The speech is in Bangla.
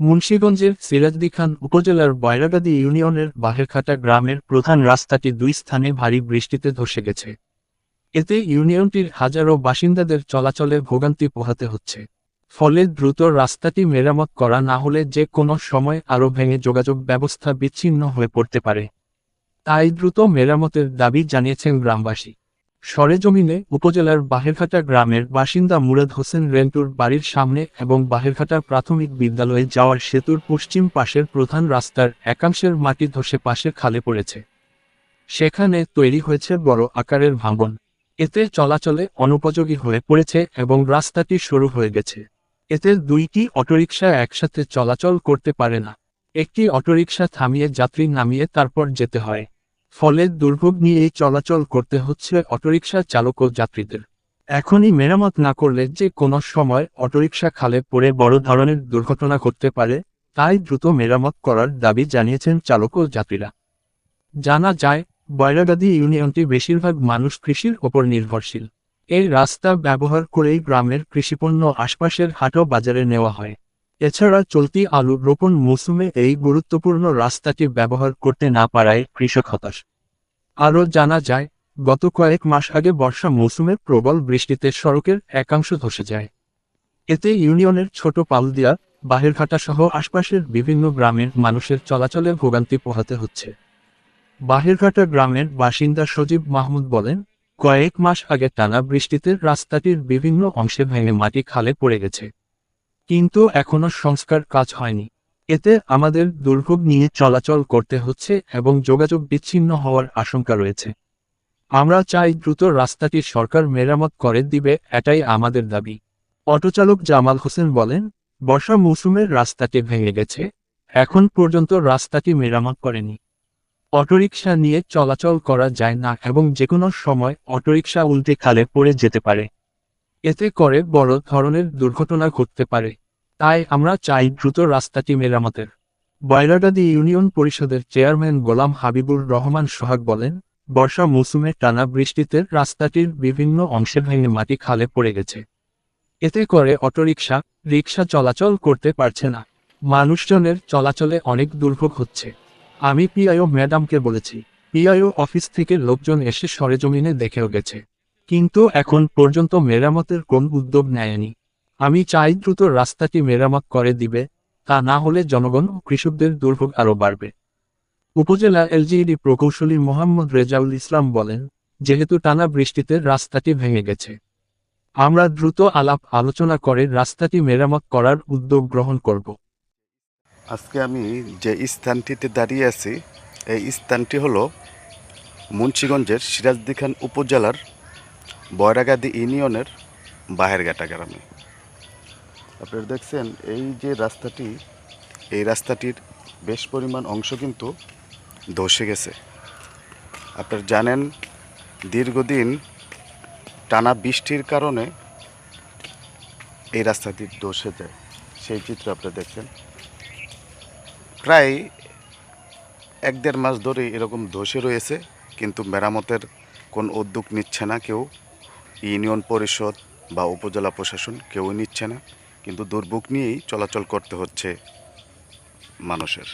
মুন্সিগঞ্জের সিরাজদি খান উপজেলার বয়রাগাদি ইউনিয়নের বাহেরখাটা গ্রামের প্রধান রাস্তাটি দুই স্থানে ভারী বৃষ্টিতে ধসে গেছে। এতে ইউনিয়নটির হাজারো বাসিন্দাদের চলাচলে ভোগান্তি পোহাতে হচ্ছে। ফলে দ্রুত রাস্তাটি মেরামত করা না হলে যে কোনো সময় আরও ভেঙে যোগাযোগ ব্যবস্থা বিচ্ছিন্ন হয়ে পড়তে পারে। তাই দ্রুত মেরামতের দাবি জানিয়েছেন গ্রামবাসী। সরেজমিনে উপজেলার বাহেরঘাটা গ্রামের বাসিন্দা মুরাদ হোসেন রেন্টুর বাড়ির সামনে এবং বাহেরঘাটা প্রাথমিক বিদ্যালয়ে যাওয়ার সেতুর পশ্চিম পাশের প্রধান রাস্তার একাংশের মাটি ধসে পাশে খালে পড়েছে। সেখানে তৈরি হয়েছে বড় আকারের ভাঙন। এতে চলাচলে অনুপযোগী হয়ে পড়েছে এবং রাস্তাটি সরু হয়ে গেছে। এতে দুইটি অটোরিকশা একসাথে চলাচল করতে পারে না। একটি অটোরিকশা থামিয়ে যাত্রী নামিয়ে তারপর যেতে হয়। ফলে দুর্ভোগ নিয়েই চলাচল করতে হচ্ছে অটোরিকশা চালক ও যাত্রীদের। এখনই মেরামত না করলে যে কোনো সময় অটোরিকশা খালে পড়ে বড় ধরনের দুর্ঘটনা ঘটতে পারে, তাই দ্রুত মেরামত করার দাবি জানিয়েছেন চালক ও যাত্রীরা। জানা যায় বয়রাগাদি ইউনিয়নটি বেশিরভাগ মানুষ কৃষির ওপর নির্ভরশীল। এই রাস্তা ব্যবহার করেই গ্রামের কৃষিপণ্য আশপাশের হাটও বাজারে নেওয়া হয়। এছাড়া চলতি আলু রোপণ মৌসুমে এই গুরুত্বপূর্ণ রাস্তাটি ব্যবহার করতে না পারায় কৃষক হতাশ। আরও জানা যায়, গত কয়েক মাস আগে বর্ষা মৌসুমে প্রবল বৃষ্টিতে সড়কের একাংশ ধসে যায়। এতে ইউনিয়নের ছোট পালদিয়া বাহেরঘাটা সহ আশপাশের বিভিন্ন গ্রামের মানুষের চলাচলে ভোগান্তি পোহাতে হচ্ছে। বাহেরঘাটা গ্রামের বাসিন্দা সজীব মাহমুদ বলেন, কয়েক মাস আগে টানা বৃষ্টিতে রাস্তাটির বিভিন্ন অংশে ভেঙে মাটি খালে পড়ে গেছে। কিন্তু এখনও সংস্কার কাজ হয়নি। এতে আমাদের দুর্ভোগ নিয়ে চলাচল করতে হচ্ছে এবং যোগাযোগ বিচ্ছিন্ন হওয়ার আশঙ্কা রয়েছে। আমরা চাই দ্রুত রাস্তাটি সরকার মেরামত করে দিবে, এটাই আমাদের দাবি। অটোচালক জামাল হোসেন বলেন, বর্ষা মৌসুমের রাস্তাটি ভেঙে গেছে, এখন পর্যন্ত রাস্তাটি মেরামত করেনি। অটোরিকশা নিয়ে চলাচল করা যায় না এবং যেকোনো সময় অটোরিকশা উল্টে খালে পড়ে যেতে পারে। এতে করে বড় ধরনের দুর্ঘটনা ঘটতে পারে। তাই আমরা চাই দ্রুত রাস্তাটি মেরামতের। বয়রাগাদি ইউনিয়ন পরিষদের চেয়ারম্যান গোলাম হাবিবুর রহমান সোহাগ বলেন, বর্ষা মৌসুমে টানা বৃষ্টিতে রাস্তাটির বিভিন্ন অংশে ভেঙে মাটি খালে পড়ে গেছে। এতে করে অটোরিকশা, রিকশা চলাচল করতে পারছে না। মানুষজনের চলাচলে অনেক দুর্ভোগ হচ্ছে। আমি পিআইও ম্যাডামকে বলেছি, পিআইও অফিস থেকে লোকজন এসে সরেজমিনে দেখেও গেছে। কিন্তু এখন পর্যন্ত মেরামতের কোন উদ্যোগ নেয়নি। আমি চাই দ্রুত রাস্তাটি মেরামত করে দিবে, তা না হলে জনগণ ও কৃষকদের দুর্ভোগ আরও বাড়বে। উপজেলা এলজিইডি প্রকৌশলী মোহাম্মদ রেজাউল ইসলাম বলেন, যেহেতু টানা বৃষ্টিতে রাস্তাটি ভেঙে গেছে, আমরা দ্রুত আলাপ আলোচনা করে রাস্তাটি মেরামত করার উদ্যোগ গ্রহণ করব। আজকে আমি যে স্থানটিতে দাঁড়িয়ে আছি, এই স্থানটি হলো মুন্সীগঞ্জের সিরাজদি খান উপজেলার বয়রাগাদি ইউনিয়নের বাহেরঘাটা গ্রামে। আপনারা দেখছেন, এই যে রাস্তাটি, এই রাস্তাটির বেশ পরিমাণ অংশ কিন্তু ধসে গেছে। আপনারা জানেন, দীর্ঘদিন টানা বৃষ্টির কারণে এই রাস্তাটি ধসে যায়। সেই চিত্র আপনারা দেখছেন। প্রায় এক দেড় মাস ধরে এরকম ধসে রয়েছে, কিন্তু মেরামতের কোন উদ্যোগ নিচ্ছে না কেউ। ইউনিয়ন পরিষদ বা উপজেলা প্রশাসন কেউই নিচ্ছে না। কিন্তু দুর্ভোগ নিয়েই চলাচল করতে হচ্ছে মানুষের।